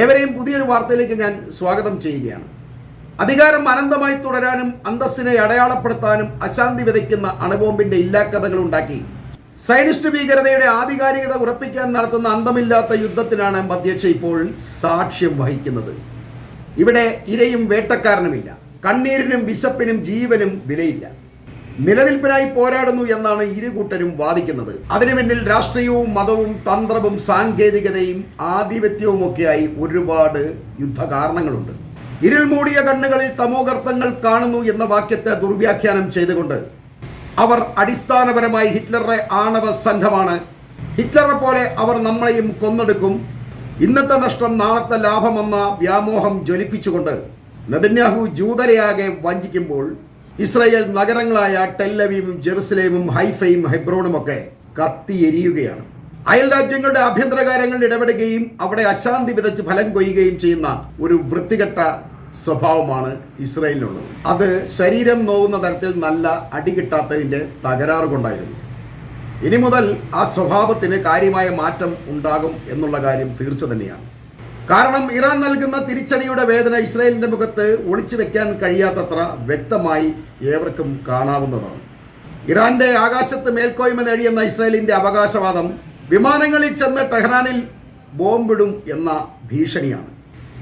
ഏവരെയും പുതിയൊരു വാർത്തയിലേക്ക് ഞാൻ സ്വാഗതം ചെയ്യുകയാണ്. അധികാരം അനന്തമായി തുടരാനും അന്തസ്സിനെ അടയാളപ്പെടുത്താനും അശാന്തി വിതയ്ക്കുന്ന അണുബോംബിന്റെ ഇല്ലാക്കഥകൾ ഉണ്ടാക്കി. സൈനിസ്റ്റ് ഭീകരതയുടെ ആധികാരികത ഉറപ്പിക്കാൻ നടത്തുന്ന അന്തമില്ലാത്ത യുദ്ധത്തിനാണ് അധ്യക്ഷ ഇപ്പോൾ സാക്ഷ്യം വഹിക്കുന്നത്. ഇവിടെ ഇരയും വേട്ടക്കാരനുമില്ല. കണ്ണീരിനും വിശപ്പിനും ജീവനും വിലയില്ല. നിലനിൽപ്പിനായി പോരാടുന്നു എന്നാണ് ഇരു കൂട്ടരും വാദിക്കുന്നത്. അതിനു പിന്നിൽ രാഷ്ട്രീയവും മതവും തന്ത്രവും സാങ്കേതികതയും ആധിപത്യവും ഒക്കെയായി ഒരുപാട് യുദ്ധ കാരണങ്ങളുണ്ട് ഇരുൾ മൂടിയ കണ്ണുകളിൽ തമോഗർത്തങ്ങൾ കാണുന്നു എന്ന വാക്യത്തെ ദുർവ്യാഖ്യാനം ചെയ്തുകൊണ്ട് അവർ അടിസ്ഥാനപരമായി ഹിറ്റ്ലറുടെ ആണവ സംഘമാണ്. ഹിറ്റ്ലറെ പോലെ അവർ നമ്മളെയും കൊന്നെടുക്കും. ഇന്നത്തെ നഷ്ടം നാളത്തെ ലാഭമെന്ന വ്യാമോഹം ജ്വലിപ്പിച്ചുകൊണ്ട് നദന്യാഹു ജൂതരയാകെ വഞ്ചിക്കുമ്പോൾ ഇസ്രയേൽ നഗരങ്ങളായ ടെല്ലവീവും ജെറുസലേമും ഹൈഫയും ഹൈബ്രോണും ഒക്കെ കത്തിയെരിയുകയാണ് അയൽ രാജ്യങ്ങളുടെ ആഭ്യന്തര കാര്യങ്ങളിൽ ഇടപെടുകയും അവിടെ അശാന്തി വിതച്ച് ഫലം കൊയ്യുകയും ചെയ്യുന്ന ഒരു വൃത്തികെട്ട സ്വഭാവമാണ് ഇസ്രയേലിനുള്ളത്. അത് ശരീരം നോവുന്ന തരത്തിൽ നല്ല അടി കിട്ടാത്തതിന്റെ തകരാറ് കൊണ്ടായിരുന്നു. ഇനി മുതൽ ആ സ്വഭാവത്തിന് കാര്യമായ മാറ്റം ഉണ്ടാകും എന്നുള്ള കാര്യം തീർച്ച തന്നെയാണ്. കാരണം ഇറാൻ നൽകുന്ന തിരിച്ചടിയുടെ വേദന ഇസ്രായേലിന്റെ മുഖത്ത് ഒളിച്ചു വെക്കാൻ കഴിയാത്തത്ര വ്യക്തമായി ഏവർക്കും കാണാവുന്നതാണ്. ഇറാന്റെ ആകാശത്ത് മേൽക്കോയ്മ നേടിയെന്ന ഇസ്രായേലിന്റെ അവകാശവാദം വിമാനങ്ങളിൽ ചെന്ന് ടെഹ്റാനിൽ ബോംബിടും എന്ന ഭീഷണിയാണ്.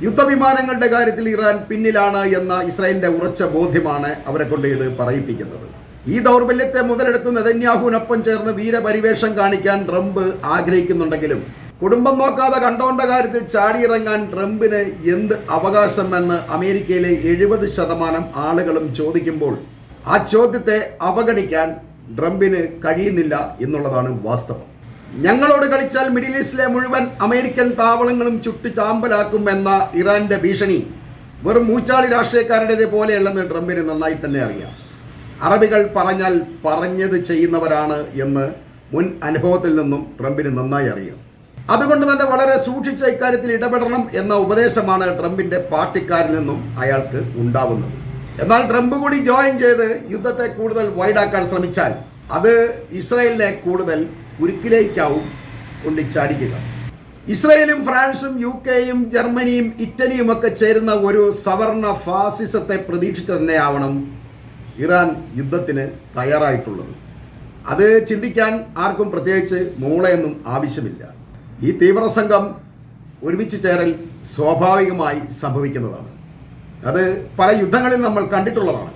യുദ്ധവിമാനങ്ങളുടെ കാര്യത്തിൽ ഇറാൻ പിന്നിലാണ് എന്ന ഇസ്രായേലിന്റെ ഉറച്ച ബോധ്യമാണ് അവരെ കൊണ്ട് ഇത് പറയിപ്പിക്കുന്നത്. ഈ ദൗർബല്യത്തെ മുതലെടുത്ത് നെതന്യാഹുവിനൊപ്പം ചേർന്ന് വീരപരിവേഷം കാണിക്കാൻ ട്രംപ് ആഗ്രഹിക്കുന്നുണ്ടെങ്കിലും കുടുംബം നോക്കാതെ കണ്ടോണ്ട കാര്യത്തിൽ ചാടിയിറങ്ങാൻ ട്രംപിന് എന്ത് അവകാശം എന്ന് അമേരിക്കയിലെ എഴുപത് ശതമാനം ആളുകളും ചോദിക്കുമ്പോൾ ആ ചോദ്യത്തെ അവഗണിക്കാൻ ട്രംപിന് കഴിയുന്നില്ല എന്നുള്ളതാണ് വാസ്തവം. ഞങ്ങളോട് കളിച്ചാൽ മിഡിൽ ഈസ്റ്റിലെ മുഴുവൻ അമേരിക്കൻ താവളങ്ങളും ചുട്ടു ചാമ്പലാക്കും എന്ന ഇറാന്റെ ഭീഷണി വെറും മൂച്ചാളി രാഷ്ട്രീയക്കാരുടേത് പോലെയല്ലെന്ന് ട്രംപിന് നന്നായി തന്നെ അറിയാം. അറബികൾ പറഞ്ഞാൽ പറഞ്ഞത് ചെയ്യുന്നവരാണ് എന്ന് മുൻ അനുഭവത്തിൽ നിന്നും ട്രംപിന് നന്നായി അറിയാം. അതുകൊണ്ട് തന്നെ വളരെ സൂക്ഷിച്ച ഇക്കാര്യത്തിൽ ഇടപെടണം എന്ന ഉപദേശമാണ് ട്രംപിന്റെ പാർട്ടിക്കാരിൽ നിന്നും അയാൾക്ക് ഉണ്ടാവുന്നത്. എന്നാൽ ട്രംപ് കൂടി ജോയിൻ ചെയ്ത് യുദ്ധത്തെ കൂടുതൽ വൈഡാക്കാൻ ശ്രമിച്ചാൽ അത് ഇസ്രയേലിനെ കൂടുതൽ കുരുക്കിലേക്കാവും കൊണ്ടിച്ചാടിക്കുക. ഇസ്രയേലും ഫ്രാൻസും യു കെയും ജർമ്മനിയും ഇറ്റലിയും ഒക്കെ ചേരുന്ന ഒരു സവർണ ഫാസിസത്തെ പ്രതീക്ഷിച്ച് തന്നെയാവണം ഇറാൻ യുദ്ധത്തിന് തയ്യാറായിട്ടുള്ളത്. അത് ചിന്തിക്കാൻ ആർക്കും പ്രത്യേകിച്ച് മൂളയൊന്നും ആവശ്യമില്ല. ഈ തീവ്രസംഘം ഒരുമിച്ച് ചേരൽ സ്വാഭാവികമായി സംഭവിക്കുന്നതാണ്. അത് പല യുദ്ധങ്ങളിൽ നമ്മൾ കണ്ടിട്ടുള്ളതാണ്.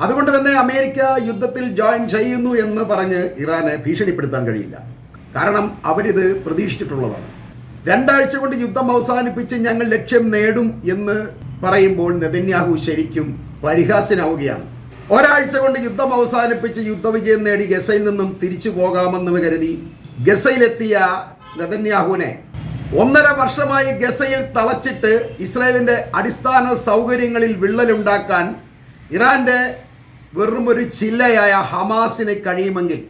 അതുകൊണ്ട് തന്നെ അമേരിക്ക യുദ്ധത്തിൽ ജോയിൻ ചെയ്യുന്നു എന്ന് പറഞ്ഞ് ഇറാനെ ഭീഷണിപ്പെടുത്താൻ കഴിയില്ല. കാരണം അവരിത് പ്രതീക്ഷിച്ചിട്ടുള്ളതാണ്. രണ്ടാഴ്ച കൊണ്ട് യുദ്ധം അവസാനിപ്പിച്ച് ഞങ്ങൾ ലക്ഷ്യം നേടും എന്ന് പറയുമ്പോൾ നെതന്യാഹു ശരിക്കും പരിഹാസ്യനാവുകയാണ്. ഒരാഴ്ച കൊണ്ട് യുദ്ധം അവസാനിപ്പിച്ച് യുദ്ധവിജയം നേടി ഗസയിൽ നിന്നും തിരിച്ചു പോകാമെന്ന് കരുതി ഗസയിലെത്തിയ നെതന്യാഹുവിനെ. ഒന്നര വർഷമായി ഗസയിൽ തളച്ചിട്ട് ഇസ്രായേലിന്റെ അടിസ്ഥാന സൗകര്യങ്ങളിൽ വിള്ളലുണ്ടാക്കാൻ ഇറാന്റെ വെറുമൊരു ചില്ലയായ ഹമാസിന് കഴിയുമെങ്കിൽ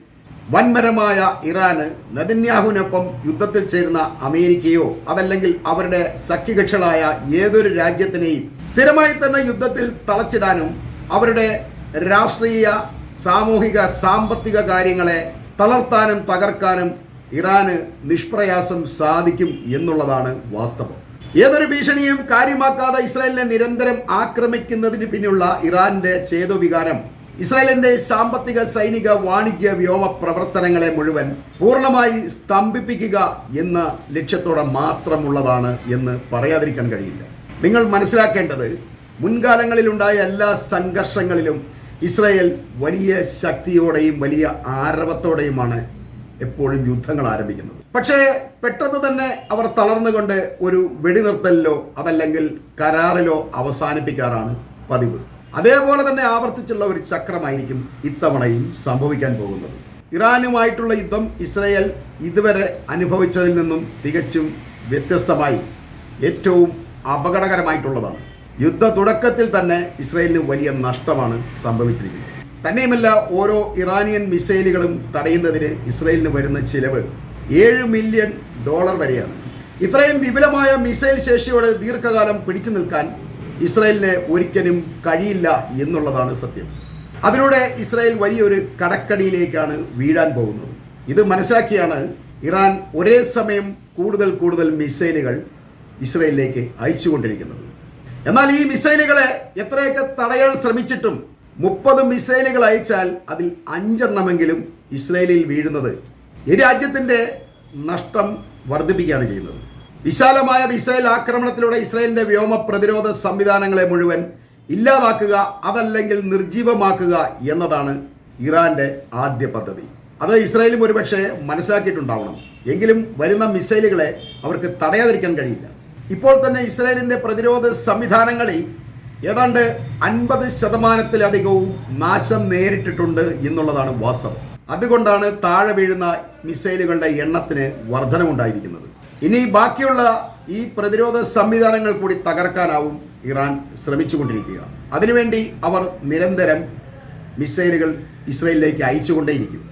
വൻമരമായ ഇറാന് നെതന്യാഹുവിനൊപ്പം യുദ്ധത്തിൽ ചേരുന്ന അമേരിക്കയോ അതല്ലെങ്കിൽ അവരുടെ സഖ്യകക്ഷികളായ ഏതൊരു രാജ്യത്തിനെയും സ്ഥിരമായി തന്നെ യുദ്ധത്തിൽ തളച്ചിടാനും അവരുടെ രാഷ്ട്രീയ സാമൂഹിക സാമ്പത്തിക കാര്യങ്ങളെ തളർത്താനും തകർക്കാനും ഇറാന് നിഷ്പ്രയാസം സാധിക്കും എന്നുള്ളതാണ് വാസ്തവം. ഏതൊരു ഭീഷണിയും കാര്യമാക്കാതെ ഇസ്രായേലിനെ നിരന്തരം ആക്രമിക്കുന്നതിന് പിന്നിലുള്ള ഇറാന്റെ ചേതോവികാരം ഇസ്രായേലിന്റെ സാമ്പത്തിക സൈനിക വാണിജ്യ വ്യോമ പ്രവർത്തനങ്ങളെ മുഴുവൻ പൂർണമായി സ്തംഭിപ്പിക്കുക എന്ന ലക്ഷ്യത്തോടെ മാത്രമുള്ളതാണ് എന്ന് പറയാതിരിക്കാൻ കഴിയില്ല. നിങ്ങൾ മനസ്സിലാക്കേണ്ടത് മുൻകാലങ്ങളിലുണ്ടായ എല്ലാ സംഘർഷങ്ങളിലും ഇസ്രായേൽ വലിയ ശക്തിയോടെയും വലിയ ആരവത്തോടെയുമാണ് എപ്പോഴും യുദ്ധങ്ങൾ ആരംഭിക്കുന്നത്. പക്ഷേ പെട്ടെന്ന് തന്നെ അവർ തളർന്നുകൊണ്ട് ഒരു വെടിനിർത്തലിലോ അതല്ലെങ്കിൽ കരാറിലോ അവസാനിപ്പിക്കാറാണ് പതിവ്. അതേപോലെ തന്നെ ആവർത്തിച്ചുള്ള ഒരു ചക്രമായിരിക്കും ഇത്തവണയും സംഭവിക്കാൻ പോകുന്നത്. ഇറാനുമായിട്ടുള്ള യുദ്ധം ഇസ്രയേൽ ഇതുവരെ അനുഭവിച്ചതിൽ നിന്നും തികച്ചും വ്യത്യസ്തമായി ഏറ്റവും അപകടകരമായിട്ടുള്ളതാണ്. യുദ്ധ തുടക്കത്തിൽ തന്നെ ഇസ്രയേലിന് വലിയ നഷ്ടമാണ് സംഭവിച്ചിരിക്കുന്നത്. തന്നെയുമല്ല ഓരോ ഇറാനിയൻ മിസൈലുകളും തടയുന്നതിന് ഇസ്രയേലിന് വരുന്ന ചിലവ് ഏഴ് മില്യൺ ഡോളർ വരെയാണ്. ഇത്രയും വിപുലമായ മിസൈൽ ശേഷിയോട് ദീർഘകാലം പിടിച്ചു നിൽക്കാൻ ഇസ്രയേലിന് ഒരിക്കലും കഴിയില്ല എന്നുള്ളതാണ് സത്യം. അതിലൂടെ ഇസ്രായേൽ വലിയൊരു കടക്കടിയിലേക്കാണ് വീഴാൻ പോകുന്നത്. ഇത് മനസ്സിലാക്കിയാണ് ഇറാൻ ഒരേ സമയം കൂടുതൽ കൂടുതൽ മിസൈലുകൾ ഇസ്രയേലിലേക്ക് അയച്ചുകൊണ്ടിരിക്കുന്നത്. എന്നാൽ ഈ മിസൈലുകളെ എത്രയൊക്കെ തടയാൻ ശ്രമിച്ചിട്ടും മുപ്പത് മിസൈലുകൾ അയച്ചാൽ അതിൽ അഞ്ചെണ്ണമെങ്കിലും ഇസ്രയേലിൽ വീഴുന്നത് ഈ രാജ്യത്തിന്റെ നഷ്ടം വർദ്ധിപ്പിക്കുകയാണ് ചെയ്യുന്നത്. വിശാലമായ മിസൈൽ ആക്രമണത്തിലൂടെ ഇസ്രയേലിന്റെ വ്യോമ പ്രതിരോധ സംവിധാനങ്ങളെ മുഴുവൻ ഇല്ലാതാക്കുക അതല്ലെങ്കിൽ നിർജീവമാക്കുക എന്നതാണ് ഇറാന്റെ ആദ്യ പദ്ധതി. അത് ഇസ്രായേലും ഒരുപക്ഷെ മനസ്സിലാക്കിയിട്ടുണ്ടാവണം. എങ്കിലും വരുന്ന മിസൈലുകളെ അവർക്ക് തടയാതിരിക്കാൻ കഴിയില്ല. ഇപ്പോൾ തന്നെ ഇസ്രായേലിന്റെ പ്രതിരോധ സംവിധാനങ്ങളിൽ ഏതാണ്ട് അൻപത് ശതമാനത്തിലധികവും നാശം നേരിട്ടിട്ടുണ്ട് എന്നുള്ളതാണ് വാസ്തവം. അതുകൊണ്ടാണ് താഴെ വീഴുന്ന മിസൈലുകളുടെ എണ്ണത്തിന് വർധനമുണ്ടായിരിക്കുന്നത് ഇനി ബാക്കിയുള്ള ഈ പ്രതിരോധ സംവിധാനങ്ങൾ കൂടി തകർക്കാനാവും ഇറാൻ ശ്രമിച്ചുകൊണ്ടിരിക്കുക. അതിനുവേണ്ടി അവർ നിരന്തരം മിസൈലുകൾ ഇസ്രയേലിലേക്ക് അയച്ചുകൊണ്ടേയിരിക്കും.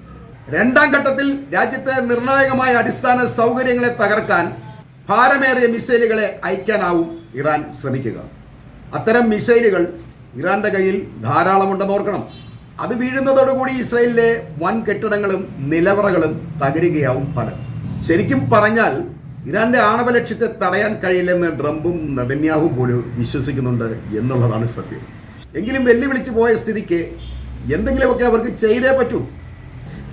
രണ്ടാം ഘട്ടത്തിൽ രാജ്യത്തെ നിർണായകമായ അടിസ്ഥാന സൗകര്യങ്ങളെ തകർക്കാൻ ഭാരമേറിയ മിസൈലുകളെ അയക്കാനാവും ഇറാൻ ശ്രമിക്കുക. അത്തരം മിസൈലുകൾ ഇറാന്റെ കയ്യിൽ ധാരാളമുണ്ടെന്ന് ഓർക്കണം. അത് വീഴുന്നതോടുകൂടി ഇസ്രയേലിലെ വൻ കെട്ടിടങ്ങളും നിലവറകളും തകരുകയാവും ഫലം. ശരിക്കും പറഞ്ഞാൽ ഇറാന്റെ ആണവ ലക്ഷ്യത്തെ തടയാൻ കഴിയില്ലെന്ന് ട്രംപും നദന്യാഹും പോലും വിശ്വസിക്കുന്നുണ്ട് എന്നുള്ളതാണ് സത്യം. എങ്കിലും വെല്ലുവിളിച്ചു പോയ സ്ഥിതിക്ക് എന്തെങ്കിലുമൊക്കെ അവർക്ക് ചെയ്തേ പറ്റൂ.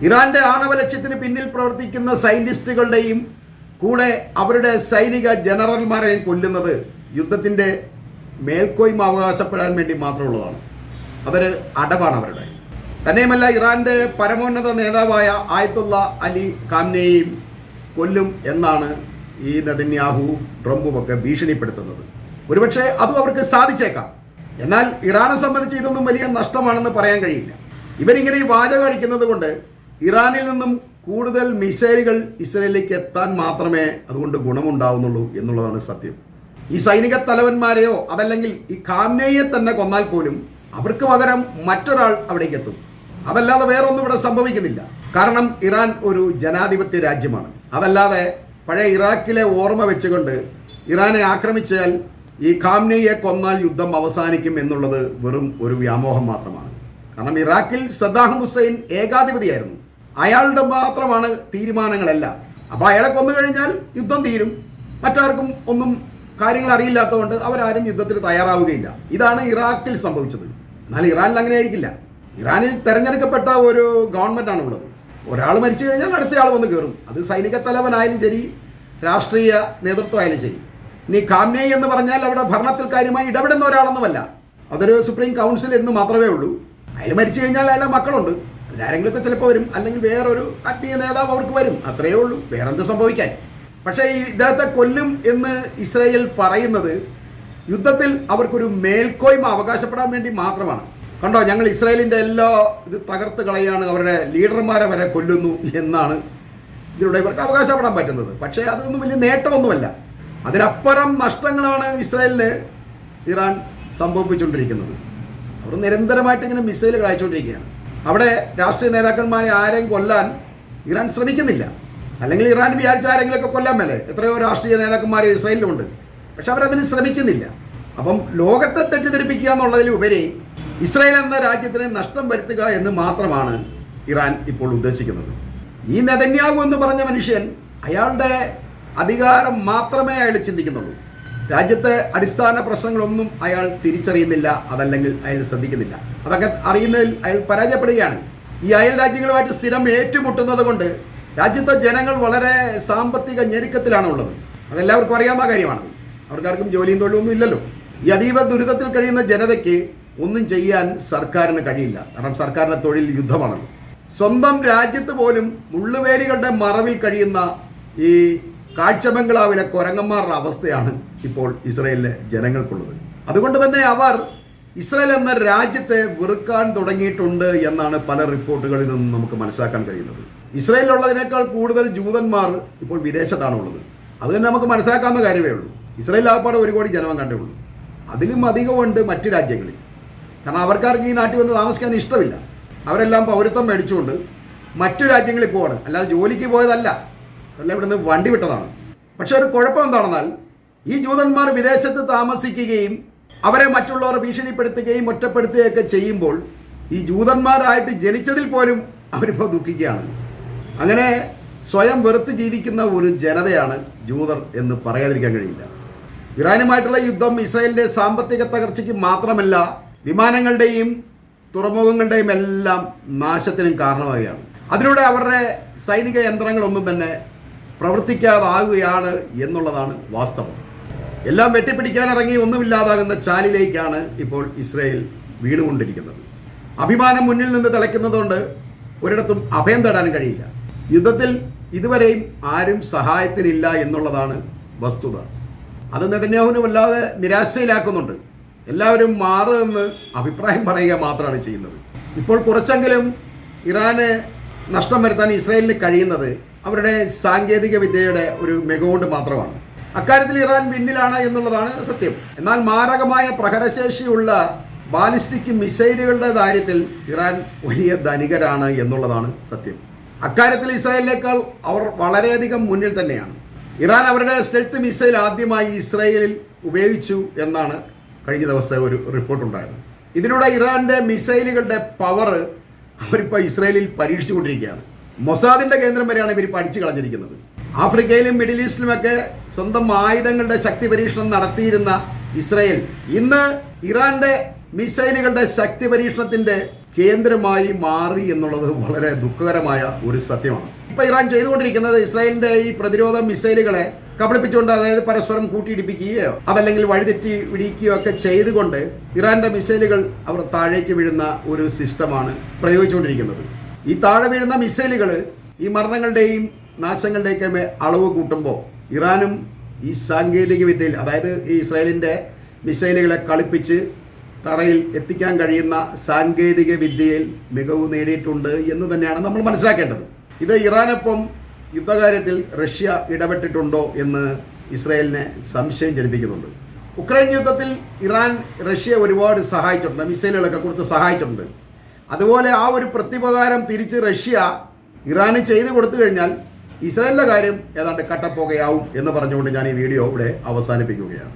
ഇറാന്റെ ആണവ ലക്ഷ്യത്തിന് പിന്നിൽ പ്രവർത്തിക്കുന്ന സയന്റിസ്റ്റുകളുടെയും കൂടെ അവരുടെ സൈനിക ജനറൽമാരെയും കൊല്ലുന്നത് യുദ്ധത്തിന്റെ മേൽക്കോയ്മ അവകാശപ്പെടാൻ വേണ്ടി മാത്രമുള്ളതാണ്. അവർ അടവാണ് അവരുടെ. തന്നെയുമല്ല ഇറാന്റെ പരമോന്നത നേതാവായ ആയത്തുള്ള അലി കാംനെയും കൊല്ലും എന്നാണ് ഈ നദന്യാഹു ട്രംപും ഒക്കെ ഭീഷണിപ്പെടുത്തുന്നത്. ഒരുപക്ഷെ അതും അവർക്ക് സാധിച്ചേക്കാം. എന്നാൽ ഇറാനെ സംബന്ധിച്ച് ഇതൊന്നും വലിയ നഷ്ടമാണെന്ന് പറയാൻ കഴിയില്ല. ഇവരിങ്ങനെ ഈ വാചകം അടിക്കുന്നത് കൊണ്ട് ഇറാനിൽ നിന്നും കൂടുതൽ മിസൈലുകൾ ഇസ്രയേലിലേക്ക് എത്താൻ മാത്രമേ അതുകൊണ്ട് ഗുണമുണ്ടാവുന്നുള്ളൂ എന്നുള്ളതാണ് സത്യം. ഈ സൈനിക തലവന്മാരെയോ അതല്ലെങ്കിൽ ഈ കാമ്നയെ തന്നെ കൊന്നാൽ പോലും അവർക്ക് പകരം മറ്റൊരാൾ അവിടേക്ക് എത്തും. അതല്ലാതെ വേറൊന്നും ഇവിടെ സംഭവിക്കുന്നില്ല. കാരണം ഇറാൻ ഒരു ജനാധിപത്യ രാജ്യമാണ്. അതല്ലാതെ പഴയ ഇറാഖിലെ ഓർമ്മ വെച്ചുകൊണ്ട് ഇറാനെ ആക്രമിച്ചാൽ ഈ കാമ്നയെ കൊന്നാൽ യുദ്ധം അവസാനിക്കും എന്നുള്ളത് വെറും ഒരു വ്യാമോഹം മാത്രമാണ്. കാരണം ഇറാഖിൽ സദ്ദാം ഹുസൈൻ ഏകാധിപതിയായിരുന്നു. അയാളുടെ മാത്രമാണ് തീരുമാനങ്ങളെല്ലാം. അപ്പോൾ അയാളെ കൊന്നു കഴിഞ്ഞാൽ യുദ്ധം തീരും. മറ്റാർക്കും ഒന്നും കാര്യങ്ങൾ അറിയില്ലാത്തതുകൊണ്ട് അവരാരും യുദ്ധത്തിന് തയ്യാറാവുകയില്ല. ഇതാണ് ഇറാഖിൽ സംഭവിച്ചത്. എന്നാൽ ഇറാനിൽ അങ്ങനെ ആയിരിക്കില്ല ഇറാനിൽ തെരഞ്ഞെടുക്കപ്പെട്ട ഒരു ഗവൺമെന്റ് ഗവൺമെന്റാണ് ഉള്ളത് ഒരാൾ മരിച്ചു കഴിഞ്ഞാൽ അടുത്തയാൾ വന്ന് കയറും അത് സൈനിക തലവനായാലും ശരി രാഷ്ട്രീയ നേതൃത്വമായാലും ശരി. ഇനി ഖാംനെ എന്ന് പറഞ്ഞാൽ അവിടെ ഭരണത്തിൽ കാര്യമായി ഇടപെടുന്ന ഒരാളൊന്നുമല്ല. അതൊരു സുപ്രീം കൗൺസിൽ എന്ന് മാത്രമേ ഉള്ളൂ. അയാൾ മരിച്ചു കഴിഞ്ഞാൽ അയാളുടെ മക്കളുണ്ട്. അതിലാരെങ്കിലുമൊക്കെ ചിലപ്പോൾ വരും. അല്ലെങ്കിൽ വേറൊരു ആത്മീയ നേതാവ് അവർക്ക് വരും. അത്രയേ ഉള്ളൂ. വേറെന്ത് സംഭവിക്കാൻ? പക്ഷേ ഈ ഇദ്ദേഹത്തെ കൊല്ലും എന്ന് ഇസ്രായേൽ പറയുന്നത് യുദ്ധത്തിൽ അവർക്കൊരു മേൽക്കോയ്മ അവകാശപ്പെടാൻ വേണ്ടി മാത്രമാണ്. കണ്ടോ ഞങ്ങൾ ഇസ്രായേലിന്റെ എല്ലാ ഇത് തകർത്ത് കളയാണ് അവരുടെ ലീഡർമാരെ വരെ കൊല്ലുന്നു എന്നാണ് ഇതിലൂടെ ഇവർക്ക് അവകാശപ്പെടാൻ പറ്റുന്നത്. പക്ഷേ അതൊന്നും വലിയ നേട്ടമൊന്നുമല്ല. അതിനപ്പുറം നഷ്ടങ്ങളാണ് ഇസ്രായേലിന് ഇറാൻ സംഭവിച്ചുകൊണ്ടിരിക്കുന്നത് അവർ നിരന്തരമായിട്ട് ഇങ്ങനെ മിസൈലുകൾ അയച്ചുകൊണ്ടിരിക്കുകയാണ്. അവിടെ രാഷ്ട്രീയ നേതാക്കന്മാരെ ആരെയും കൊല്ലാൻ ഇറാൻ ശ്രമിക്കുന്നില്ല. അല്ലെങ്കിൽ ഇറാൻ വിചാരിച്ച ആരെങ്കിലുമൊക്കെ കൊല്ലാൻ മേലെ. എത്രയോ രാഷ്ട്രീയ നേതാക്കന്മാർ ഇസ്രായേലിലുണ്ട്. പക്ഷെ അവരതിന് ശ്രമിക്കുന്നില്ല. അപ്പം ലോകത്തെ തെറ്റിദ്ധരിപ്പിക്കുക എന്നുള്ളതിലുപരി ഇസ്രായേൽ എന്ന രാജ്യത്തിന് നഷ്ടം വരുത്തുക എന്ന് മാത്രമാണ് ഇറാൻ ഇപ്പോൾ ഉദ്ദേശിക്കുന്നത്. ഈ നെതന്യാഹു എന്ന് പറഞ്ഞ മനുഷ്യൻ അയാളുടെ അധികാരം മാത്രമേ അയാൾ ചിന്തിക്കുന്നുള്ളൂ. രാജ്യത്തെ അടിസ്ഥാന പ്രശ്നങ്ങളൊന്നും അയാൾ തിരിച്ചറിയുന്നില്ല. അതല്ലെങ്കിൽ അയാൾ ശ്രദ്ധിക്കുന്നില്ല. അതൊക്കെ അറിയുന്നതിൽ അയാൾ പരാജയപ്പെടുകയാണ്. ഈ അയൽ രാജ്യങ്ങളുമായിട്ട് സ്ഥിരം ഏറ്റുമുട്ടുന്നത് കൊണ്ട് രാജ്യത്തെ ജനങ്ങൾ വളരെ സാമ്പത്തിക ഞെരുക്കത്തിലാണ് ഉള്ളത് അതെല്ലാവർക്കും അറിയാവുന്ന കാര്യമാണ്. അവർക്കാർക്കും ജോലിയും തൊഴിലൊന്നും ഇല്ലല്ലോ. ഈ അതീവ ദുരിതത്തിൽ കഴിയുന്ന ജനതയ്ക്ക് ഒന്നും ചെയ്യാൻ സർക്കാരിന് കഴിയില്ല. കാരണം സർക്കാരിന്റെ തൊഴിൽ യുദ്ധമാണല്ലോ. സ്വന്തം രാജ്യത്ത് പോലും മുള്ളുവേലികളുടെ മറവിൽ കഴിയുന്ന ഈ കാഴ്ച ബംഗ്ലാവിലെ കൊരങ്ങന്മാരുടെ അവസ്ഥയാണ് ഇപ്പോൾ ഇസ്രയേലിലെ ജനങ്ങൾക്കുള്ളത്. അതുകൊണ്ട് തന്നെ അവർ ഇസ്രയേൽ എന്ന രാജ്യത്തെ വെറുക്കാൻ തുടങ്ങിയിട്ടുണ്ട് എന്നാണ് പല റിപ്പോർട്ടുകളിൽ നിന്നും നമുക്ക് മനസ്സിലാക്കാൻ കഴിയുന്നത്. ഇസ്രയേലിലുള്ളതിനേക്കാൾ കൂടുതൽ ജൂതന്മാർ ഇപ്പോൾ വിദേശത്താണുള്ളത്. അത് തന്നെ നമുക്ക് മനസ്സിലാക്കാവുന്ന കാര്യമേ ഉള്ളൂ. ഇസ്രയേൽ ആപ്പാടെ ഒരു കോടി ജനവും കണ്ടേ ഉള്ളൂ. അതിലും അധികമുണ്ട് മറ്റ് രാജ്യങ്ങളിൽ. കാരണം അവർക്കാർക്ക് ഈ നാട്ടിൽ വന്ന് താമസിക്കാൻ ഇഷ്ടമില്ല. അവരെല്ലാം പൗരത്വം മേടിച്ചുകൊണ്ട് മറ്റു രാജ്യങ്ങളിൽ പോവാണ്. അല്ലാതെ ജോലിക്ക് പോയതല്ല. അല്ല ഇവിടുന്ന് വണ്ടി വിട്ടതാണ്. പക്ഷെ ഒരു കുഴപ്പം എന്താണെന്നാൽ ഈ ജൂതന്മാർ വിദേശത്ത് താമസിക്കുകയും അവരെ മറ്റുള്ളവർ ഭീഷണിപ്പെടുത്തുകയും ഒറ്റപ്പെടുത്തുകയൊക്കെ ചെയ്യുമ്പോൾ ഈ ജൂതന്മാരായിട്ട് ജനിച്ചതിൽ പോലും അവരിപ്പോൾ ദുഃഖിക്കുകയാണ്. അങ്ങനെ സ്വയം വെറുത്ത് ജീവിക്കുന്ന ഒരു ജനതയാണ് ജൂതർ എന്ന് പറയാതിരിക്കാൻ കഴിയില്ല. ഇറാനുമായിട്ടുള്ള യുദ്ധം ഇസ്രായേലിന്റെ സാമ്പത്തിക തകർച്ചയ്ക്ക് മാത്രമല്ല വിമാനങ്ങളുടെയും തുറമുഖങ്ങളുടെയും എല്ലാം നാശത്തിനും കാരണമാവുകയാണ്. അതിലൂടെ അവരുടെ സൈനിക യന്ത്രങ്ങളൊന്നും തന്നെ പ്രവർത്തിക്കാതാകുകയാണ് എന്നുള്ളതാണ് വാസ്തവം. എല്ലാം വെട്ടിപ്പിടിക്കാനിറങ്ങി ഒന്നുമില്ലാതാകുന്ന ചാലിലേക്കാണ് ഇപ്പോൾ ഇസ്രായേൽ വീണുകൊണ്ടിരിക്കുന്നത്. അഭിമാനം മുന്നിൽ നിന്ന് തിളയ്ക്കുന്നതുകൊണ്ട് ഒരിടത്തും അഭയം തേടാൻ കഴിയില്ല. യുദ്ധത്തിൽ ഇതുവരെയും ആരും സഹായത്തിനില്ല എന്നുള്ളതാണ് വസ്തുത. അത് നെതന്യാഹുവിനെ വല്ലാതെ നിരാശയിലാക്കുന്നുണ്ട്. എല്ലാവരും മാറുമെന്ന് അഭിപ്രായം പറയുക മാത്രമാണ് ചെയ്യുന്നത്. ഇപ്പോൾ കുറച്ചെങ്കിലും ഇറാന് നഷ്ടം വരുത്താൻ ഇസ്രായേലിന് കഴിയുന്നത് അവരുടെ സാങ്കേതിക വിദ്യയുടെ ഒരു മികവുകൊണ്ട് മാത്രമാണ്. അക്കാര്യത്തിൽ ഇറാൻ പിന്നിലാണ് എന്നുള്ളതാണ് സത്യം. എന്നാൽ മാരകമായ പ്രഹരശേഷിയുള്ള ബാലിസ്റ്റിക് മിസൈലുകളുടെ കാര്യത്തിൽ ഇറാൻ വലിയ ധനികരാണ് എന്നുള്ളതാണ് സത്യം. അക്കാര്യത്തിൽ ഇസ്രായേലിനേക്കാൾ അവർ വളരെയധികം മുന്നിൽ തന്നെയാണ്. ഇറാൻ അവരുടെ സ്റ്റെൽത്ത് മിസൈൽ ആദ്യമായി ഇസ്രായേലിൽ ഉപയോഗിച്ചു എന്നാണ് കഴിഞ്ഞ ദിവസം ഒരു റിപ്പോർട്ടുണ്ടായത് ഇതിലൂടെ ഇറാന്റെ മിസൈലുകളുടെ പവർ അവരിപ്പോൾ ഇസ്രായേലിൽ പരീക്ഷിച്ചുകൊണ്ടിരിക്കുകയാണ്. മൊസാദിന്റെ കേന്ദ്രം വരെയാണ് ഇവർ പഠിച്ചു കളഞ്ഞിരിക്കുന്നത്. ആഫ്രിക്കയിലും മിഡിൽ ഈസ്റ്റിലുമൊക്കെ സ്വന്തം ആയുധങ്ങളുടെ ശക്തി പരീക്ഷണം നടത്തിയിരുന്ന ഇസ്രായേൽ ഇന്ന് ഇറാന്റെ മിസൈലുകളുടെ ശക്തി പരീക്ഷണത്തിന്റെ കേന്ദ്രമായി മാറി എന്നുള്ളത് വളരെ ദുഃഖകരമായ ഒരു സത്യമാണ്. ഇപ്പൊ ഇറാൻ ചെയ്തുകൊണ്ടിരിക്കുന്നത് ഇസ്രായേലിന്റെ ഈ പ്രതിരോധ മിസൈലുകളെ കബളിപ്പിച്ചുകൊണ്ട് അതായത് പരസ്പരം കൂട്ടിയിടിപ്പിക്കുകയോ അതല്ലെങ്കിൽ വഴിതെറ്റി വിടിക്കുകയോ ഒക്കെ ചെയ്തുകൊണ്ട് ഇറാന്റെ മിസൈലുകൾ അവർ താഴേക്ക് വീഴുന്ന ഒരു സിസ്റ്റമാണ് പ്രയോഗിച്ചുകൊണ്ടിരിക്കുന്നത്. ഈ താഴെ വീഴുന്ന മിസൈലുകൾ ഈ മരണങ്ങളുടെയും നാശങ്ങളുടെയൊക്കെ അളവ് കൂട്ടുമ്പോൾ ഇറാനും ഈ സാങ്കേതിക വിദ്യയിൽ അതായത് ഈ ഇസ്രായേലിന്റെ മിസൈലുകളെ കളിപ്പിച്ച് തറയിൽ എത്തിക്കാൻ കഴിയുന്ന സാങ്കേതിക വിദ്യയിൽ മികവ് നേടിയിട്ടുണ്ട് എന്ന് തന്നെയാണ് നമ്മൾ മനസ്സിലാക്കേണ്ടത്. ഇത് ഇറാനൊപ്പം യുദ്ധകാര്യത്തിൽ റഷ്യ ഇടപെട്ടിട്ടുണ്ടോ എന്ന് ഇസ്രായേലിനെ സംശയം ജനിപ്പിക്കുന്നുണ്ട്. ഉക്രൈൻ യുദ്ധത്തിൽ ഇറാൻ റഷ്യ ഒരുപാട് സഹായിച്ചിട്ടുണ്ട് മിസൈലുകളൊക്കെ കൊടുത്ത് സഹായിച്ചിട്ടുണ്ട്. അതുപോലെ ആ ഒരു പ്രത്യുപകാരം തിരിച്ച് റഷ്യ ഇറാന് ചെയ്തു കൊടുത്തു കഴിഞ്ഞാൽ ഇസ്രായേലിന്റെ കാര്യം ഏതാണ്ട് കട്ടപ്പോകയാവും എന്ന് പറഞ്ഞുകൊണ്ട് ഞാൻ ഈ വീഡിയോ ഇവിടെ അവസാനിപ്പിക്കുകയാണ്.